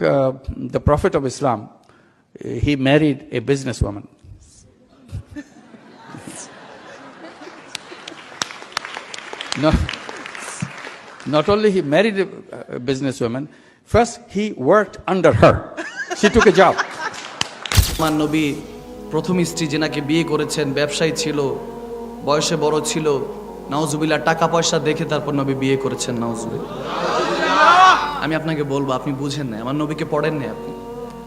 uh, the Prophet of Islam, uh, he married a businesswoman. no, not only he married a, a businesswoman, first he worked under her. She took a job. প্রথম স্ত্রী যেনাকে বিয়ে করেছেন ব্যবসায়ী ছিল বয়সে বড় ছিল নাওজুবিল্লা টাকা পয়সা দেখে তারপর নবী বিয়ে করেছেন নাওজুবিল্লা আমি আপনাকে বলব, আপনি বুঝেন না আমার নবীকে পড়েন না আপনি।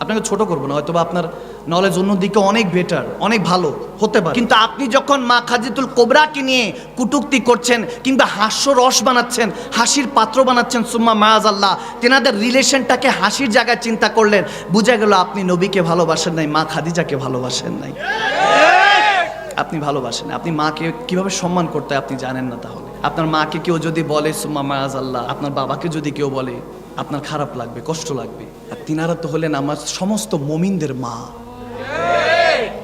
আপনাকে ছোট করব না, হয়তোবা আপনার নলেজ অন্যদিকে অনেক বেটার অনেক ভালো হতে পারে। কিন্তু আপনি যখন মা খাজিতুল কোবরাকে নিয়ে কুটুক্তি করছেন কিংবা হাস্য রস বানাচ্ছেন, হাসির পাত্র বানাচ্ছেন সুম্মা মায়াজ আল্লাহ তেনাদের রিলেশনটাকে হাসির জায়গায় চিন্তা করলেন, বুঝা গেল আপনি নবীকে ভালোবাসেন নাই, মা খাদিজাকে ভালোবাসেন নাই। আপনি ভালোবাসেন, আপনি মাকে কীভাবে সম্মান করতে আপনি জানেন না তাহলে। আপনার মাকে কেউ যদি বলে সুম্মা মায়াজ আল্লাহ আপনার বাবাকে যদি কেউ বলে আপনার খারাপ লাগবে কষ্ট লাগবে। আর তিনারা তো হলেন আমার সমস্ত মমিনদের মা।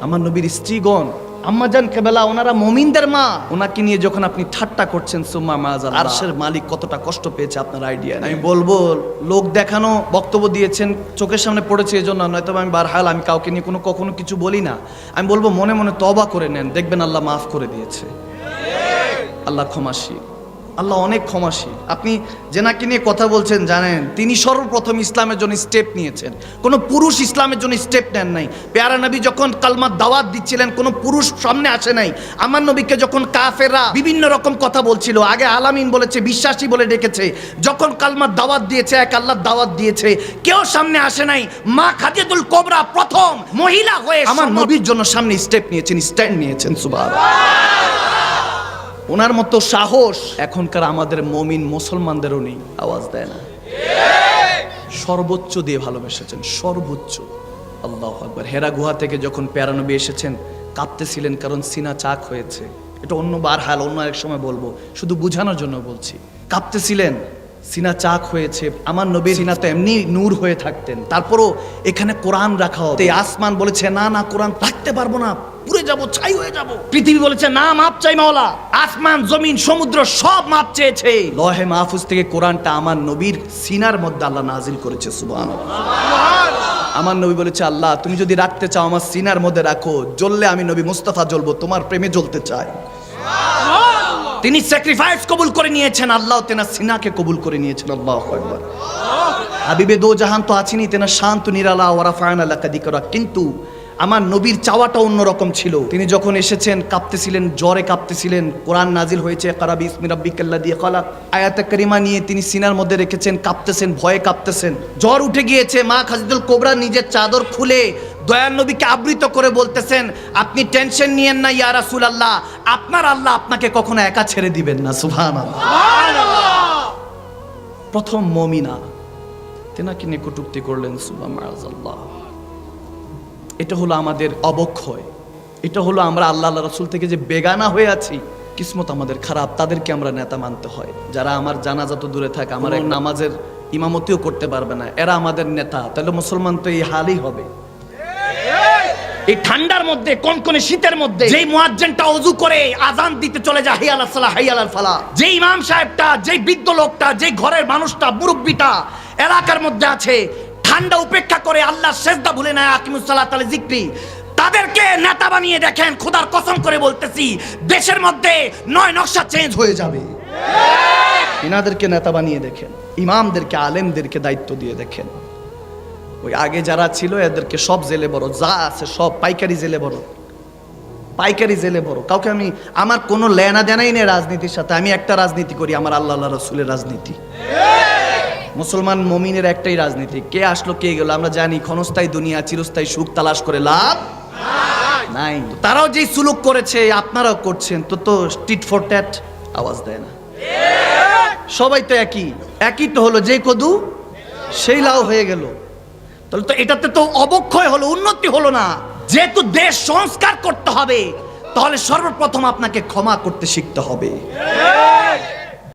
আমার নবীর স্ত্রীগণ আম্মাজান কেবেলা ওনারা মমিনদের মা। ওনাকে নিয়ে যখন আপনি ঠাট্টা করছেন সুম্মা মাজাল আরশের মালিক কতটা কষ্ট পেয়েছে আপনার আইডিয়া আমি বলব লোক দেখানো বক্তব্য দিয়েছেন চোখের সামনে পড়েছে এই জন্য নয়তো আমি বারহাল আমি কাউকে নিয়ে কোনো কখনো কিছু বলি না। আমি বলব মনে মনে তবা করে নেন দেখবেন আল্লাহ মাফ করে দিয়েছে। আল্লাহ ক্ষমাশীল আল্লাহ অনেক ক্ষমাশীল। আপনি জেনাকে নিয়ে কথা বলছেন জানেন তিনি সর্বপ্রথম ইসলামের জন্য স্টেপ নিয়েছেন। কোনো পুরুষ ইসলামের জন্য স্টেপ নেন নাই। পেয়ারা নবী যখন কালমার দাওয়াত দিচ্ছিলেন কোনো পুরুষ সামনে আসে নাই। আমার নবীকে যখন কাফেরা বিভিন্ন রকম কথা বলছিল আগে আলামিন বলেছে বিশ্বাসী বলে ডেকেছে যখন কালমার দাওয়াত দিয়েছে এক আল্লাহর দাওয়াত দিয়েছে কেউ সামনে আসে নাই। মা খাদিজুল কোবরা প্রথম মহিলা হয়ে আমার নবীর জন্য সামনে স্টেপ নিয়েছেন স্ট্যান্ড নিয়েছেন সুবাহ ওনার মতো সাহস এখনকার আমাদের মমিন মুসলমানদেরও নেই। আওয়াজ দেয় না। সর্বোচ্চ দিয়ে ভালোবেসেছেন, সর্বোচ্চ। আল্লাহ আকবর। হেরা গুহা থেকে যখন প্যারানবী এসেছেন কাঁপতেছিলেন কারণ সিনা চাক হয়েছে। এটা অন্য বার হাল, অন্য এক সময় বলব। শুধু বুঝানোর জন্য বলছি কাঁপতেছিলেন সিনা চাক হয়েছে। আমার নবীর সিনা তো এমনি নূর হয়ে থাকতেন। তারপরও এখানে কোরআন রাখা এই আসমান বলেছে, না না, কোরআন রাখতে পারব না। পুড়ে যাব ছাই হয়ে যাব। পৃথিবী বলেছে না মাপ চাই মাওলা। আসমান জমিন সমুদ্র সব মাপ চেয়েছে। লহে মাহফুজ থেকে কোরআনটা আমার নবীর সিনার মধ্যে আল্লাহ নাজিল করেছে সুবহান আমার নবী বলেছে আল্লাহ তুমি যদি রাখতে চাও আমার সিনার মধ্যে রাখো জ্বললে আমি নবী মুস্তাফা জ্বলবো তোমার প্রেমে জ্বলতে চাই। তিনি স্যাক্রিফাইস কবুল করে নিয়েছেন আল্লাহ তেনা সিনাকে কবুল করে নিয়েছেন আল্লাহ একবার হাবিবে দো জাহান তো আছেনই তেনা শান্ত নিরালা ওরা ফায়ন আল্লাহ দিকরা কিন্তু আমার নবীর চাওয়াটা অন্যরকম ছিল। তিনি যখন এসেছেন, কাঁপতেছিলেন, জ্বরে কাঁপতেছিলেন, কোরআন নাজিল হয়েছে কারাবি ইসমি রাব্বিকাল্লা দিয়ে কলাক আয়াত করিমা নিয়ে তিনি সিনার মধ্যে রেখেছেন, কাঁপতেছেন, ভয়ে কাঁপতেছেন। জ্বর উঠে গিয়েছে, মা খাজিদুল কোবরা নিজের চাদর খুলে দয়ার নবীকে আবৃত করে বলতেছেন, আপনি টেনশন নিয়েন না, ইয়া রাসূল আল্লাহ আপনার আল্লাহ আপনাকে কখনো একা ছেড়ে দিবেন না সুবহান প্রথম মমিনা, তেনাকে নিয়ে কটুক্তি করলেন সুবাহ আল্লাহ। এটা হলো আমাদের অবক্ষয়। এটা হলো আমরা আল্লাহ আল্লাহ রসুল থেকে যে বেগানা হয়ে আছি কিসমত আমাদের খারাপ তাদেরকে আমরা নেতা মানতে হয়। যারা আমার জানাজা তো দূরে থাকে আমার এক নামাজের ইমামতিও করতে পারবে না এরা আমাদের নেতা। তাহলে মুসলমান তো এই হালই হবে। এই ঠান্ডার মধ্যে কনকনে শীতের মধ্যে যেই মুয়াজ্জিনটা অজু করে আজান দিতে চলে যায় হাইয়াল সালাহ হাইয়াল ফালা যে ইমাম সাহেবটা যেই বৃদ্ধ লোকটা যেই ঘরের মানুষটা মুরব্বিটা এলাকার মধ্যে আছে ঠান্ডা উপেক্ষা করে আল্লাহ সেজদা ভুলে নেয় আকিমুসাল্লাহ তালে জিক্রি। তাদেরকে নেতা বানিয়ে দেখেন, খোদার কসম করে বলতেছি, দেশের মধ্যে নয় নকশা চেঞ্জ হয়ে যাবে। ইনাদেরকে নেতা বানিয়ে দেখেন, ইমামদেরকে, আলেমদেরকে দায়িত্ব দিয়ে দেখেন। ওই আগে যারা ছিল, এদেরকে সব জেলে বড় যা আছে সব পাইকারি জেলে বড় পাইকারি জেলে বড় কাউকে আমি, আমার কোনো লেনা দেনাই নেই রাজনীতির সাথে, আমি একটা রাজনীতি করি, আমার আল্লাহ রসুলের রাজনীতি। মুসলমান মমিনের একটাই রাজনীতি। কে আসলো, কে গেল, আমরা জানি ক্ষণস্থায়ী দুনিয়া, চিরস্থায়ী সুখ, তালাশ করে লাভ নাই। তারাও যেই সুলুক করেছে, আপনারাও করছেন, তো তো টিট ফর ট্যাট আওয়াজ দেয় না। সবাই তো একই একই তো হলো যে কদু, সেই লাউ হয়ে গেল। তাহলে তো এটাতে তো অবক্ষয় হলো, উন্নতি হলো না। যেহেতু দেশ সংস্কার করতে হবে, তাহলে সর্বপ্রথম আপনাকে ক্ষমা করতে শিখতে হবে।